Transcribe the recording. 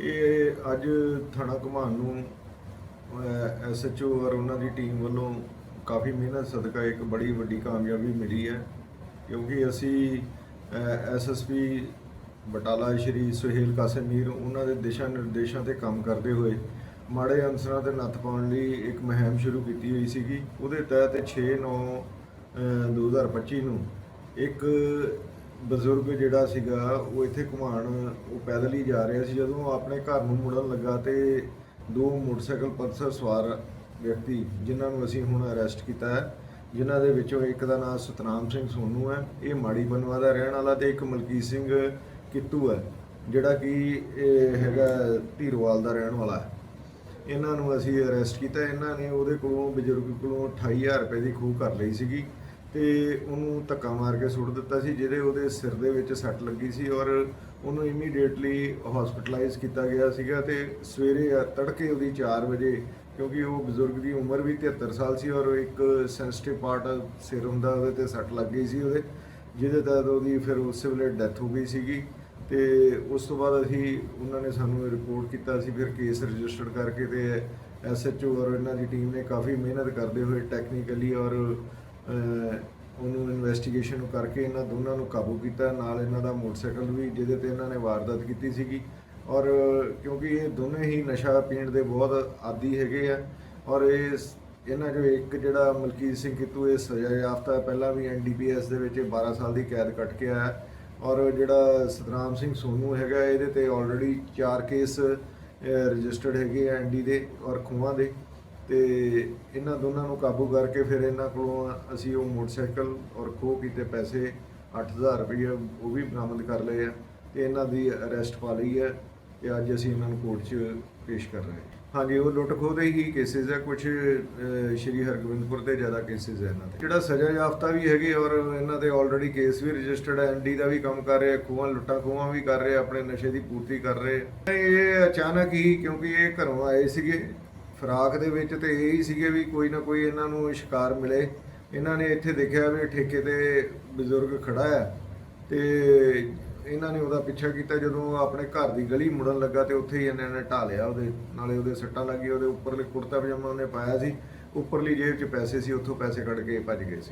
ਇਹ ਅੱਜ ਥਾਣਾ ਘਮਾਨ ਨੂੰ ਐਸਐਚਓ ਔਰ ਉਹਨਾਂ ਦੀ ਟੀਮ ਵੱਲੋਂ ਕਾਫੀ ਮਿਹਨਤ ਸਦਕਾ ਇੱਕ ਬੜੀ ਵੱਡੀ ਕਾਮਯਾਬੀ ਮਿਲੀ ਹੈ, ਕਿਉਂਕਿ ਅਸੀਂ ਐਸਐਸਪੀ ਬਟਾਲਾ ਸ਼੍ਰੀ ਸੁਹੇਲ ਕਾਸਿਮੀਰ ਉਹਨਾਂ ਦੇ ਦਿਸ਼ਾ ਨਿਰਦੇਸ਼ਾਂ ਤੇ ਕੰਮ ਕਰਦੇ ਹੋਏ ਮਾੜੇ ਅਨਸਰਾਂ ਤੇ ਨੱਥ ਪਾਉਣ ਲਈ ਇੱਕ ਮੁਹਿੰਮ ਸ਼ੁਰੂ ਕੀਤੀ ਹੋਈ ਸੀਗੀ। ਉਹਦੇ ਤਹਿਤ 6/9 2025 ਨੂੰ ਇੱਕ ਬਜ਼ੁਰਗ ਜਿਹੜਾ ਸੀਗਾ, ਉਹ ਇੱਥੇ ਘੁਮਾਣ, ਉਹ ਪੈਦਲ ਹੀ ਜਾ ਰਿਹਾ ਸੀ। ਜਦੋਂ ਉਹ ਆਪਣੇ ਘਰ ਨੂੰ ਮੁੜਨ ਲੱਗਾ ਤੇ ਦੋ ਮੋਟਰਸਾਈਕਲ ਪਲਸਰ ਸਵਾਰ ਵਿਅਕਤੀ, ਜਿਨ੍ਹਾਂ ਨੂੰ ਅਸੀਂ ਹੁਣ ਅਰੈਸਟ ਕੀਤਾ ਹੈ, ਜਿਨ੍ਹਾਂ ਦੇ ਵਿੱਚੋਂ ਇੱਕ ਦਾ ਨਾਮ ਸਤਨਾਮ ਸਿੰਘ ਸੋਨੂ ਹੈ, ਇਹ ਮਾੜੀ ਬਨਵਾ ਦਾ ਰਹਿਣ ਵਾਲਾ ਤੇ ਇੱਕ ਮਲਕੀਤ ਸਿੰਘ ਕਿੱਤੂ ਹੈ, ਜਿਹੜਾ ਕਿ ਇਹ ਹੈਗਾ ਧੀਰਵਾਲ ਦਾ ਰਹਿਣ ਵਾਲਾ ਹੈ। ਇਹਨਾਂ ਨੂੰ ਅਸੀਂ ਅਰੈਸਟ ਕੀਤਾ। ਇਹਨਾਂ ਨੇ ਉਹਦੇ ਕੋਲੋਂ ਬਜ਼ੁਰਗ ਕੋਲੋਂ 28000 ਰੁਪਏ ਦੀ ਖੂਹ ਕਰ ਲਈ ਸੀਗੀ। ਤੇ ਉਹਨੂੰ ਧੱਕਾ ਮਾਰ ਕੇ ਸੁੱਟ ਦਿੱਤਾ ਸੀ, ਜਿਹਦੇ ਉਹਦੇ ਸਿਰ ਦੇ ਵਿੱਚ ਸੱਟ ਲੱਗੀ ਸੀ ਔਰ ਉਹਨੂੰ ਇਮੀਡੀਏਟਲੀ ਹਸਪੀਟਲਾਈਜ਼ ਕੀਤਾ ਗਿਆ ਸੀਗਾ ਤੇ ਸਵੇਰੇ ਤੜਕੇ ਉਹਦੀ 4 ਵਜੇ, ਕਿਉਂਕਿ ਉਹ ਬਜ਼ੁਰਗ ਦੀ ਉਮਰ ਵੀ 73 ਸਾਲ ਸੀ ਔਰ ਇੱਕ ਸੈਂਸਿਟਿਵ ਪਾਰਟ ਸਿਰ ਹੁੰਦਾ ਉਹਦੇ ਤੇ ਸੱਟ ਲੱਗ ਗਈ ਸੀ ਉਹਦੇ, ਜਿਹਦੇ ਤਹਿਤ ਉਹਦੀ ਫਿਰ ਉਸੇ ਵੇਲੇ ਡੈਥ ਹੋ ਗਈ ਸੀਗੀ ਤੇ ਉਸ ਤੋਂ ਬਾਅਦ ਅਸੀਂ ਉਹਨਾਂ ਨੇ ਸਾਨੂੰ ਰਿਪੋਰਟ ਕੀਤਾ ਸੀ ਫਿਰ ਕੇਸ ਰਜਿਸਟਰਡ ਕਰਕੇ ਤੇ ਐਸਐਚਓ ਔਰ ਇਹਨਾਂ ਦੀ ਟੀਮ ਨੇ ਕਾਫੀ ਮਿਹਨਤ ਕਰਦੇ ਹੋਏ ਟੈਕਨੀਕਲੀ ਔਰ ਉਹਨੂੰ ਇਨਵੈਸਟੀਗੇਸ਼ਨ ਕਰਕੇ ਇਹਨਾਂ ਦੋਨਾਂ ਨੂੰ ਕਾਬੂ ਕੀਤਾ। ਨਾਲ ਇਹਨਾਂ ਦਾ ਮੋਟਰਸਾਈਕਲ ਵੀ, ਜਿਹਦੇ ਤੇ ਇਹਨਾਂ ਨੇ ਵਾਰਦਾਤ ਕੀਤੀ ਸੀਗੀ। ਔਰ ਕਿਉਂਕਿ ਇਹ ਦੋਨੇ ਹੀ ਨਸ਼ਾ ਪੀਣ ਦੇ ਬਹੁਤ ਆਦੀ ਹੈਗੇ ਆ। ਔਰ ਇਹ ਇਹਨਾਂ ਜੋ ਇੱਕ ਜਿਹੜਾ ਮਲਕੀਤ ਸਿੰਘ ਕਿਤੂ, ਇਹ ਸਜ਼ਾ ਯਾਫਤਾ ਪਹਿਲਾਂ ਵੀ ਐਨਡੀਪੀਐਸ ਦੇ ਵਿੱਚ ਇਹ 12 ਸਾਲ ਦੀ ਕੈਦ ਕੱਟ ਕੇ ਆਇਆ। ਔਰ ਜਿਹੜਾ ਸਤਨਾਮ ਸਿੰਘ ਸੋਨੂ ਹੈਗਾ, ਇਹਦੇ ਤੇ ਆਲਰੇਡੀ 4 ਕੇਸ ਰਜਿਸਟਰਡ ਹੈਗੇ ਆ ਐਨਡੀ ਦੇ ਔਰ ਖੂਹਾਂ ਦੇ। ਤੇ ਇਹਨਾਂ ਦੋਨਾਂ ਨੂੰ ਕਾਬੂ ਕਰਕੇ ਫਿਰ ਇਹਨਾਂ ਕੋਲੋਂ ਅਸੀਂ ਉਹ ਮੋਟਰਸਾਈਕਲ ਔਰ ਖੋਹ ਕੀਤੇ ਪੈਸੇ 8000 ਰੁਪਏ ਉਹ ਵੀ ਬਰਾਮਦ ਕਰ ਲਏ ਆ ਤੇ ਇਹਨਾਂ ਦੀ ਅਰੈਸਟ ਪਾ ਲਈ ਹੈ ਤੇ ਅੱਜ ਅਸੀਂ ਇਹਨਾਂ ਨੂੰ ਕੋਰਟ 'ਚ ਪੇਸ਼ ਕਰ ਰਹੇ ਹਾਂ। ਹਾਂਜੀ, ਉਹ ਲੁੱਟ ਖੋਹ ਦੇ ਹੀ ਕੇਸਿਸ ਹੈ ਕੁਝ ਸ਼੍ਰੀ ਹਰਗੋਬਿੰਦਪੁਰ ਦੇ ਜ਼ਿਆਦਾ ਕੇਸਿਸ ਹੈ ਇਹਨਾਂ 'ਤੇ। ਜਿਹੜਾ ਸਜ਼ਾ ਯਾਫਤਾ ਵੀ ਹੈਗੇ ਔਰ ਇਹਨਾਂ ਦੇ ਆਲਰੇਡੀ ਕੇਸ ਵੀ ਰਜਿਸਟਰਡ ਹੈ ਐਨਡੀ ਦਾ ਵੀ ਕੰਮ ਕਰ ਰਿਹਾ ਆ ਖੂਹਾਂ, ਲੁੱਟਾਂ ਖੋਹਾਂ ਵੀ ਕਰ ਰਹੇ, ਆਪਣੇ ਨਸ਼ੇ ਦੀ ਪੂਰਤੀ ਕਰ ਰਹੇ। ਇਹ ਅਚਾਨਕ ਹੀ ਕਿਉਂਕਿ ਇਹ ਘਰੋਂ ਆਏ ਸੀਗੇ ਫਰਾਕ ਦੇ ਵਿੱਚ ਤੇ ਇਹ ਹੀ ਸੀਗੇ ਵੀ ਕੋਈ ਨਾ ਕੋਈ ਇਹਨਾਂ ਨੂੰ ਸ਼ਿਕਾਰ ਮਿਲੇ। ਇਹਨਾਂ ਨੇ ਇੱਥੇ ਦੇਖਿਆ ਵੀ ਠੇਕੇ ਤੇ ਬਜ਼ੁਰਗ ਖੜਾ ਆ ਤੇ ਇਹਨਾਂ ਨੇ ਉਹਦਾ ਪਿੱਛਾ ਕੀਤਾ ਜਦੋਂ ਆਪਣੇ ਘਰ ਦੀ ਗਲੀ ਮੁੜਨ ਲੱਗਾ ਤੇ ਉੱਥੇ ਹੀ ਇਹਨਾਂ ਨੇ ਢਾ ਲਿਆ ਉਹਦੇ, ਨਾਲੇ ਉਹਦੇ ਸੱਟਾਂ ਲੱਗੀ ਉਹਦੇ ਉੱਪਰਲੇ ਕੁੜਤਾ ਪਜਾਮਾ ਉਹਨੇ ਪਾਇਆ ਸੀ। ਉੱਪਰਲੀ ਜੇਬ 'ਚ ਪੈਸੇ ਸੀ, ਉੱਥੋਂ ਪੈਸੇ ਕੱਢ ਕੇ ਭੱਜ ਗਏ ਸੀ।